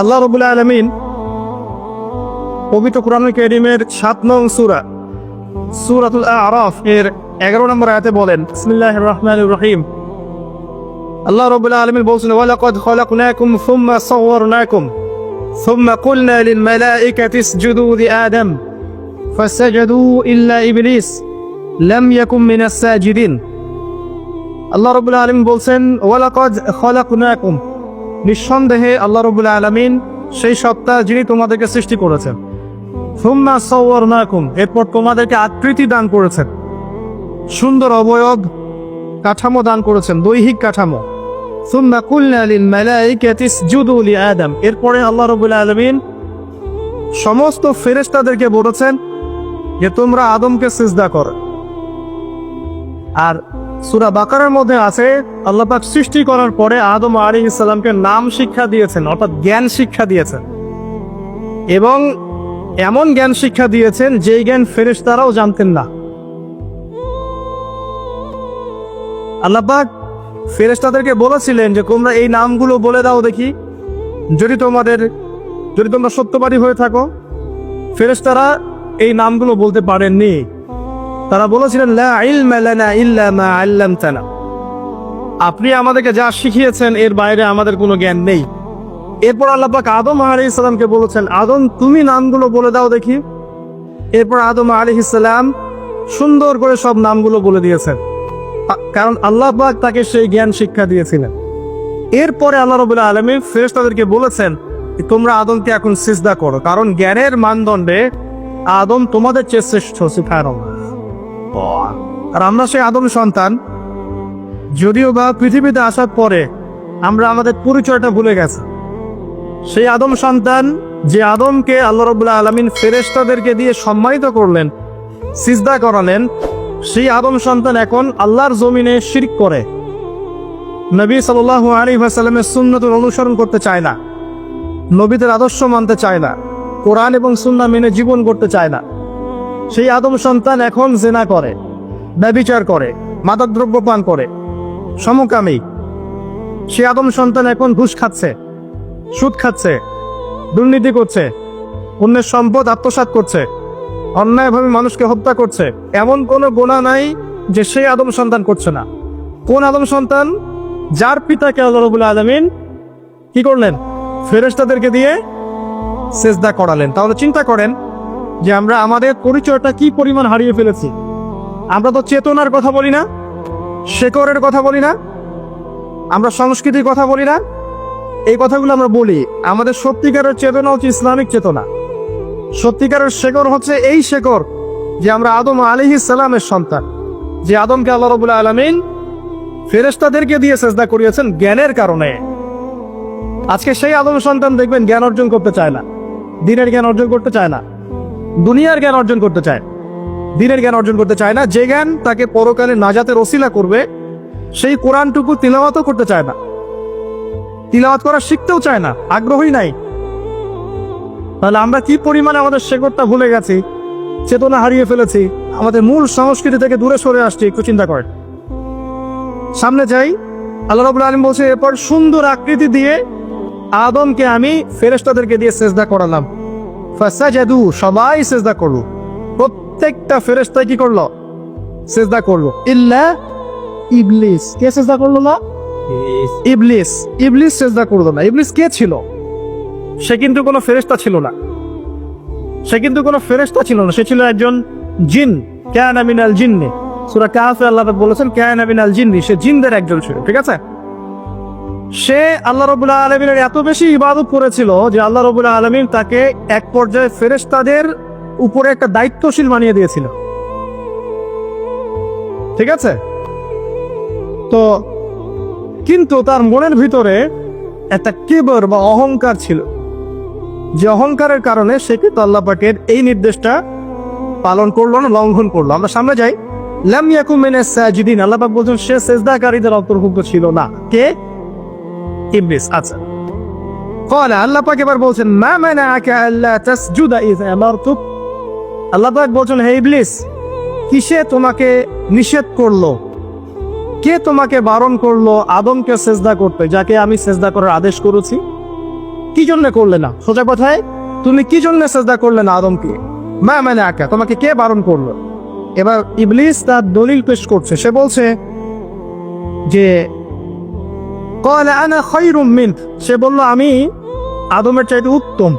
আল্লাহ রবুল্লা আলমিন পবিত্র কোরআন কেরিমের সাত নং সুরা, সুরাতুল আরফ এর এগারো নম্বর আয়াতে বলেন ইসমিল্লাহ রহমান রহিম। আল্লাহ রবুল্লা আলমিন বলছেন, ওয়ালাকদ খলাকুনাকুম সুম্মা সাওয়ারনাকুম, সুম্মা কুলনা লিল মালাইকাতি ইসজুদু লি আদম, ফাসাজাদু ইল্লা ইবলিস, লাম ইয়াকুম মিনাস সাজিদিন। আল্লাহ রবুল্লা আলমিন বলছেন, ওয়ালাকদ খলাকুনাকুম নিঃসন্দেহে আল্লাহ রবুল্লা আলমিন সেই সত্তা যিনি তোমাদেরকে সৃষ্টি করেছেন। সুম্মা সওয়ারনাকুম, এরপর তোমাদেরকে আকৃতি দান করেছেন। সুন্দর অবয়ব কাঠামো দান করেছেন, দৈহিক কাঠামো। সুম্মা কুলনা লিল মালাইকাতি ইসজুদু লি আদম, এরপরে আল্লাহ রাব্বুল আলামিন সমস্ত ফেরেশতাদেরকে বলেছেন যে তোমরা আদমকে সিজদা করো। আর সূরা বাকারার মধ্যে আছে, আল্লাহ পাক সৃষ্টি করার পরে আদম আলাইহিস সালামকে নাম শিক্ষা দিয়েছেন, অর্থাৎ জ্ঞান শিক্ষা দিয়েছেন। এবং এমন জ্ঞান শিক্ষা দিয়েছেন, যেই জ্ঞান ফেরেশতারাও জানতেন না। আল্লাপাক ফেরেশতাদেরকে বলেছিলেন যে, তোমরা এই নামগুলো বলে দাও দেখি। যদি তোমাদের, যদি তোমরা সত্যবাদী হয়ে থাকো, ফেরেশতারা এই নামগুলো বলতে পারেননি। তারা বলেছিলেন আপনি আমাদেরকে যা শিখিয়েছেন, এর বাইরে আমাদের কোনো জ্ঞান নেই। এরপর আল্লাপাক আদম আলী ইসলামকে বলেছেন, আদম, তুমি নামগুলো বলে দাও দেখি। এরপর আদম আলী ইসলাম সুন্দর করে সব নামগুলো বলে দিয়েছেন। কারণ আল্লাপাক তাকে সেই জ্ঞান শিক্ষা দিয়েছিলেন। এরপরে আল্লাহ রবুল্লাহ আলমী ফেরেশতাদেরকে বলেছেন যে তোমরা আদমকে এখন সিজদা করো, কারণ জ্ঞানের মানদণ্ডে আদম তোমাদের চেয়ে শ্রেষ্ঠ সুফায়ন আর আমরা সেই আদম সন্তান, যদিও বা পৃথিবীতে আসার পরে আমরা আমাদের পরিচয়টা ভুলে গেছি। সেই আদম সন্তান যে আদমকে আল্লাহ রবুল্লাহ আলমিন ফেরেশতাদেরকে দিয়ে সম্মানিত করলেন, সিজদা করালেন, সেই আদম সন্তান এখন আল্লাহর জমিনে শিরিক করে। নবী সাল্লাহ আলী ভাসালামের সুন্নতুর অনুসরণ করতে চায় না, নবীদের আদর্শ মানতে চায় না, কোরআন এবং সুন্না মেনে জীবন করতে চায় না। সেই আদম সন্তান এখন জেনা করে ব্যবিচার করে, মাদকদ্রব্য পান করে। সমকামী, সে আদম সন্তান এখন ঘুষ খাচ্ছে, সুদ খাচ্ছে, দুর্নীতি করছে, অন্যের সম্পদ আত্মসাৎ করছে, অন্যায়ভাবে মানুষকে হত্যা করছে। এমন কোনো গোনা নাই যে সেই আদম সন্তান করছে না। কোন আদম সন্তান যার পিতাকে আল্লাহ রবুল আলমিন কি করলেন? ফেরেশতাদেরকে দিয়ে সেজদা করালেন। তাহলে চিন্তা করেন যে আমরা আমাদের পরিচয়টা কি পরিমাণ হারিয়ে ফেলেছি? আমরা তো চেতনার কথা বলি না শেকরের কথা বলি না, আমরা সংস্কৃতির কথা বলি না। এই কথাগুলো আমরা বলি। আমাদের সত্যিকারের চেতনা হচ্ছে ইসলামিক চেতনা। সত্যিকারের শেকর হচ্ছে এই শেকর যে আমরা আদম আলিহি সালামের সন্তান, যে আদমকে আল্লাহ রবুল্লা আলমিন ফেরেস্তাদেরকে দিয়ে চেষ্টা করিয়েছেন জ্ঞানের কারণে। আজকে সেই আদম সন্তান দেখবেন জ্ঞান অর্জন করতে চায় না, দিনের জ্ঞান অর্জন করতে চায় না। দুনিয়ার জ্ঞান অর্জন করতে চায়। দিনের জ্ঞান অর্জন করতে চায় না। যে জ্ঞান তাকে পরকালে নাজাতের ওসিলা করবে, সেই কোরআনটুকু তিলাওয়াতও করতে চায় না। তিলাওয়াত করা শিখতেও চায় না আগ্রহই নাই। তাহলে আমরা কি পরিমাণে আমাদের শেকড়টা ভুলে গেছি, চেতনা হারিয়ে ফেলেছি, আমাদের মূল সংস্কৃতি থেকে দূরে সরে আসছি, একটু চিন্তা করেন সামনে যাই। আল্লাহ রাবুল আলম বলছে, এরপর সুন্দর আকৃতি দিয়ে আদমকে আমি ফেরেশতাদেরকে দিয়ে সেজদা করালাম। ফাসাজাদু সবাই সেজদা করল। প্রত্যেকটা ফেরেশতা কি করল? সেজদা করল। ইল্লা ইবলিস। কে সেজদা করল না? ইবলিস। ইবলিস। সেজদা করল না। ইবলিস কে ছিল? সে কিন্তু কোনো ফেরেশতা ছিল না। সে কিন্তু কোনো ফেরেশতা ছিল না। সে ছিল একজন জিন। ক্যান আমিনাল জিন্নি। সূরা কাহফে আল্লাহ বলেছেন ক্যান আমিনাল জিন্নি। সে জিনদের একজন ছিল। ঠিক আছে? সে আল্লাহ রবুল্লাহ আলমিনের এত বেশি ইবাদত করেছিল যে আল্লাহ রবুল্লাহ আলমিন তাকে এক পর্যায়ে ফেরেশতাদের উপরে একটা দায়িত্বশীল বানিয়ে দিয়েছিল। ঠিক আছে? তো কিন্তু তার মনের ভিতরে একটা কেবর বা অহংকার ছিল। যে অহংকারের কারণে সে কিন্তু আল্লাহ পাকের এই নির্দেশটা পালন করল না, লঙ্ঘন করল। আমরা সামনে যাই। লাম ইয়াকুম মিনাস সাজিদিন। আল্লাহ পাক বলছেন, সে সেজদাকারীদের অন্তর্ভুক্ত ছিল না। কে? ইবলিস আচ্ছা قال আল্লাহ পাক এবার বলছেন মা মানাআকা আল্লা তাসজুদা ইযা আমারতুক আল্লাহ পাক বলছেন হে ইবলিস কিসে তোমাকে নিষেধ করলো কে তোমাকে বারণ করলো আদমকে সেজদা করতে যাকে আমি সেজদা করার আদেশ করেছি কি জন্য করলে না সোজা কথায় তুমি কি জন্য সেজদা করলে না আদমকে মা মানে আকা তোমাকে কে বারণ করলো এবার ইবলিস তার দলিল পেশ করছে সে বলছে যে কল আনা খৈরুম মিন। সে বলল, আমি আদমের চাইতে উত্তম।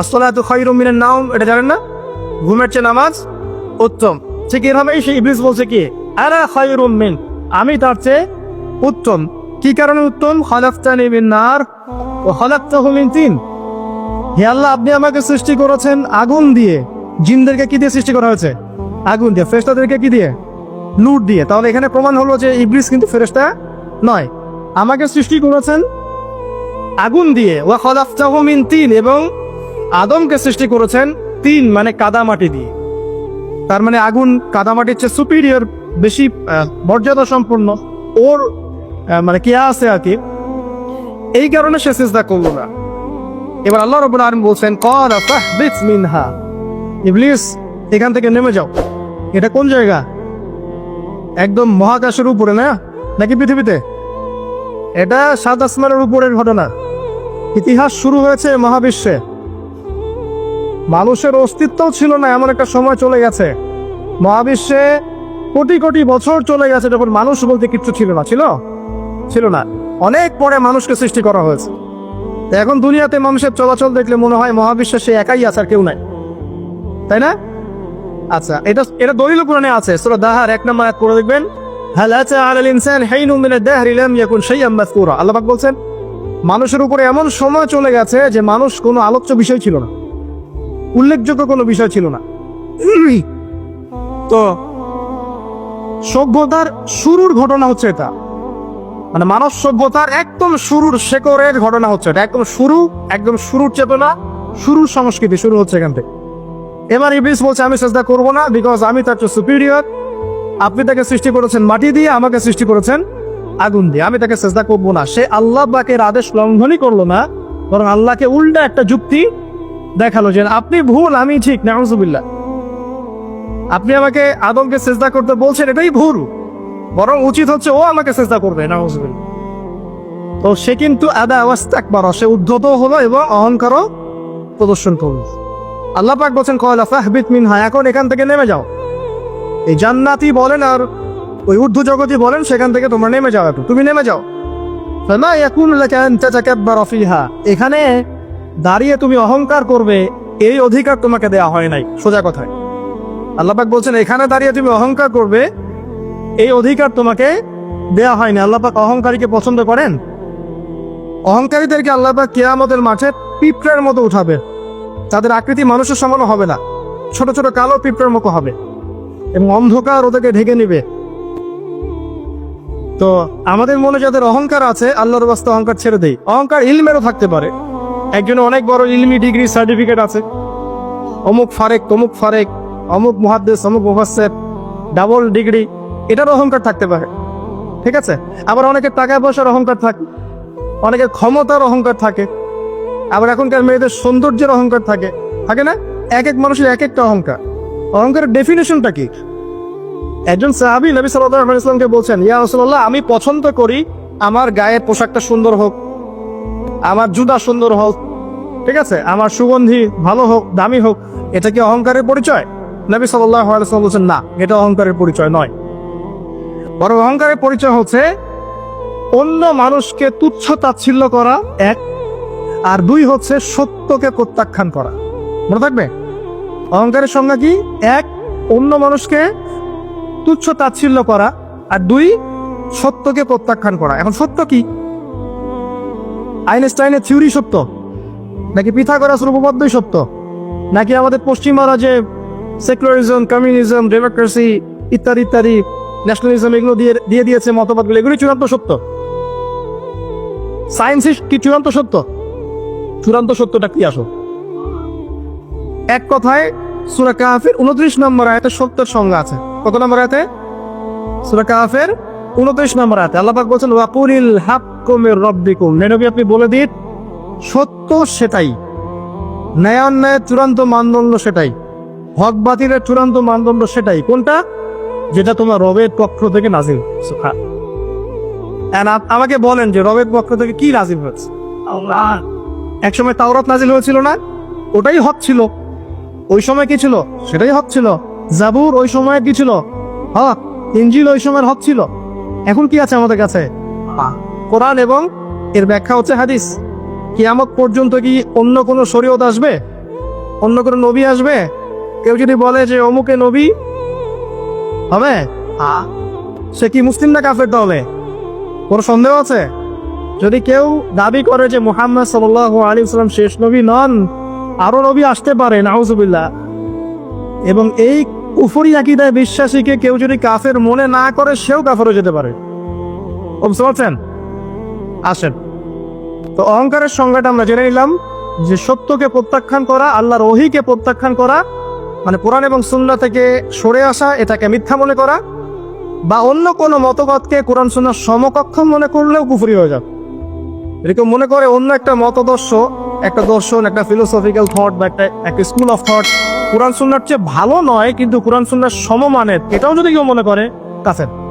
আসলাত খৈরুম মিনের নাম, এটা জানেন না? ঘুমের চেয়ে নামাজ উত্তম। ঠিক এভাবে সে ইবলিস বলছে কি, আনা খৈরুম মিন, আমি তার চেয়ে উত্তম। কি কারণে উত্তম? হলাফতানি মিন নার ও হলাফতাহু মিন তিন। হে আল্লাহ, আপনি আমাকে সৃষ্টি করেছেন আগুন দিয়ে। জিনদেরকে কি দিয়ে সৃষ্টি করা হয়েছে? আগুন দিয়ে। ফেরেস্তাদেরকে কি দিয়ে? লুট দিয়ে। তাহলে এখানে প্রমাণ হলো যে ইবলিস কিন্তু ফেরেস্তা নয়। আমাকে সৃষ্টি করেছেন আগুন দিয়ে। ওয়া খালাকতাহু মিন তিন এবং আদমকে সৃষ্টি করেছেন তিন মানে কাদামাটি দিয়ে। তার মানে আগুন কাদামাটির চেয়ে সুপিরিয়র বেশি মর্যাদা সম্পন্ন ওর মানে কে আছে আর কি? এই কারণে সে সিজদা করল না। এবার আল্লাহ রবুল আলম বলছেন মিনহা। ইবলিস, এখান থেকে নেমে যাও। এটা কোন জায়গা? একদম মহাকাশের উপরে, না? নাকি পৃথিবীতে? এটা সাত আসমানের উপরের ঘটনা। ইতিহাস শুরু হয়েছে মহাবিশ্বে। মানুষের অস্তিত্বও ছিল না, এমন একটা সময় চলে গেছে। মহাবিশ্বে কোটি কোটি বছর চলে গেছে যখন মানুষ বলতে কিচ্ছু ছিল না, ছিল? ছিল না। অনেক পরে মানুষকে সৃষ্টি করা হয়েছে। এখন দুনিয়াতে মানুষের চলাচল দেখলে মনে হয় মহাবিশ্বে সে একাই আছে আর কেউ নাই। তাই না? আচ্ছা এটা এটা দলিল পুরাণে আছে দাহার, এক নম্বর পড়ে দেখবেন। হাল আতা আলাল ইনসান হাইনুম মিন আদ-দাহরি লাম ইয়াকুন শাইআম মাযকুরা আল্লাহ পাক বলছেন, মানুষের উপরে এমন সময় চলে গেছে যে মানুষ কোনো আলোচ্য বিষয় ছিল না। উল্লেখযোগ্য কোনো বিষয় ছিল না। তো সভ্যতার শুরুর ঘটনা হচ্ছে এটা। মানে মানব সভ্যতার একদম শুরুর শেকরের ঘটনা হচ্ছে এটা। একদম শুরু, একদম শুরুর চেতনা, শুরুর সংস্কৃতি শুরু হচ্ছে এখান থেকে। এবার ইবলিস বলছে, আমি চেষ্টা করব না বিকজ আমি তার সুপিরিয়র আপনি তাকে সৃষ্টি করেছেন মাটি দিয়ে, আমাকে সৃষ্টি করেছেন আগুন দিয়ে। আমি তাকে চেষ্টা করব না। সে আল্লাহ বাকের আদেশ লঙ্ঘনই করল না, বরং আল্লাহকে উল্টা একটা যুক্তি দেখাল যে আপনি ভুল, আমি ঠিক, নাউজুবিল্লাহ। আপনি আমাকে আদমকে চেষ্টা করতে বলছেন, এটাই ভুল। বরং উচিত হচ্ছে ও আমাকে চেষ্টা করবে, নাউজুবিল্লাহ। তো সে কিন্তু আদা আওয়াজ একবার সে উদ্ধত হলো এবং অহংকারও প্রদর্শন করল। আল্লাহ পাক বলছেন, কয়লা ফাহবিত মিনহা, এখন এখান থেকে নেমে যাও। এই জান্নাতি বলেন আর ওই ঊর্ধ্ব জগতি বলেন, সেখান থেকে তোমরা নেমে যাও একটু তুমি নেমে যাও। এখানে দাঁড়িয়ে তুমি অহংকার করবে, এই অধিকার তোমাকে দেয়া হয় নাই। সোজা কথায়। আল্লাহ পাক বলছেন, এখানে দাঁড়িয়ে তুমি অহংকার করবে, এই অধিকার তোমাকে দেয়া হয়নি আল্লাহ পাক অহংকারীকে পছন্দ করেন? অহংকারীদেরকে আল্লাহ পাক কেয়ামতের মাঠে পিঁপড়ের মতো উঠাবে। তাদের আকৃতি মানুষের সমানও হবে না। ছোট ছোট কালো পিঁপড়ের মতো হবে। এবং অন্ধকার ওদেরকে ঢেকে নিবে। তো আমাদের মনে যাদের অহংকার আছে, আল্লাহর বাস্তে অহংকার ছেড়ে দেই। অহংকার ইলমেরও থাকতে পারে। একজন অনেক বড় ইলমি ডিগ্রি সার্টিফিকেট আছে। অমুক ফারেক, তমুক ফারেক, অমুক মুহাদ্দেস, অমুক মুহাসের ডাবল ডিগ্রি, এটার অহংকার থাকতে পারে। ঠিক আছে? আবার অনেকের টাকা পয়সার অহংকার থাকে, অনেকের ক্ষমতার অহংকার থাকে। আবার এখনকার মেয়েদের সৌন্দর্যের অহংকার থাকে। থাকে না? এক এক মানুষের এক একটা অহংকার। অহংকারের ডেফিনেশনটা কি? একজন সাহাবি নবী আলাইহি ইসলামকে বলছেন, ইয়া রাসূলুল্লাহ, আমি পছন্দ করি আমার গায়ের পোশাকটা সুন্দর হোক, আমার জুতা সুন্দর হোক, ঠিক আছে, আমার সুগন্ধি ভালো হোক, দামি হোক, এটা কি অহংকারের পরিচয়? নবী সাল্লাল্লাহু আলাইহি ওয়াসাল্লাম বলছেন, না, এটা অহংকারের পরিচয় নয়। বরং অহংকারের পরিচয় হচ্ছে অন্য মানুষকে তুচ্ছ তাচ্ছিল্য করা, এক, আর দুই হচ্ছে সত্যকে প্রত্যাখ্যান করা। মনে থাকবে? অহংকারের সংজ্ঞা কি? এক, অন্য মানুষকে তুচ্ছ তাচ্ছিল্য করা। আর দুই, সত্যকে প্রত্যাখ্যান করা। এখন সত্য কি? আইনস্টাইনের থিওরি সত্য? নাকি পিথাগোরাস উপপাদ্যই সত্য? নাকি আমাদের পশ্চিমারা যে সেকুলারিজম, কমিউনিজম, ডেমোক্রেসি ইত্যাদি ইত্যাদি, ন্যাশনালিজম এগুলো দিয়ে দিয়ে দিয়েছে মতবাদগুলো, এগুলি চূড়ান্ত সত্য? সায়েন্স কি চূড়ান্ত সত্য? চূড়ান্ত সত্যটা কি আসো এক কথায় সুরা কাহাফের উনত্রিশ নম্বর আয়াতে সত্যের সংজ্ঞা আছে। কত নম্বর আয়াতে? সুরা কাহাফের উনত্রিশ নম্বর আয়াতে। আল্লাহ পাক বলছেন, ওয়াকুলিল হাক্কুমির রব্বিকুম। নবী, আপনি বলে দিন, সত্য সেটাই। ন্যায় অন্যায়ের চূড়ান্ত মানদণ্ড সেটাই। হক বাতিলের চূড়ান্ত মানদণ্ড সেটাই। কোনটা? যেটা তোমার রবের পক্ষ থেকে নাজিল। আমাকে বলেন যে রবের পক্ষ থেকে কি নাজিল হয়েছে? এক সময় তাওরাত নাজিল হয়েছিল না? ওটাই হক ছিল। ওই সময় কি ছিল? সেটাই হক ছিল। জাবুর ওই সময় কি ছিল? হক, ইঞ্জিল ওই সময়ের হক ছিল। এখন কি আছে আমাদের কাছে? কোরআন এবং এর ব্যাখ্যা হচ্ছে হাদিস। কিয়ামত পর্যন্ত কি অন্য কোনো শরীয়ত আসবে? অন্য কোনো নবী আসবে? কেউ যদি বলে যে অমুকে নবী হবে, সে কি মুসলিম না কাফের তাহলে? কোনো সন্দেহ আছে? যদি কেউ দাবি করে যে মোহাম্মদ সাল্লাহ আলী সাল্লাম শেষ নবী নন আরও নবী আসতে পারে, নাউজুবিল্লাহ। এবং এই উফরি আকিদায় বিশ্বাসীকে কেউ যদি কাফের মনে না করে, সেও কাফের হয়ে যেতে পারে। বুঝতে পারছেন? আসেন। তো অহংকারের সংজ্ঞাটা আমরা জেনে নিলাম, যে সত্যকে প্রত্যাখ্যান করা, আল্লাহর ওহিকে প্রত্যাখ্যান করা মানে কোরআন এবং সুন্না থেকে সরে আসা, এটাকে মিথ্যা মনে করা, বা অন্য কোনো মতবাদকে কোরআন সুন্নার সমকক্ষ মনে করলেও কুফরি হয়ে যাবে। এরকম মনে করে অন্য একটা মতদর্শ একটা দর্শন, একটা ফিলোসফিক্যাল থট বা একটা একটা স্কুল অফ থট কোরআন সুন্নার চেয়ে ভালো নয়, কিন্তু কোরআন সুন্নার সমমানের, এটাও যদি কেউ মনে করে, কাফের।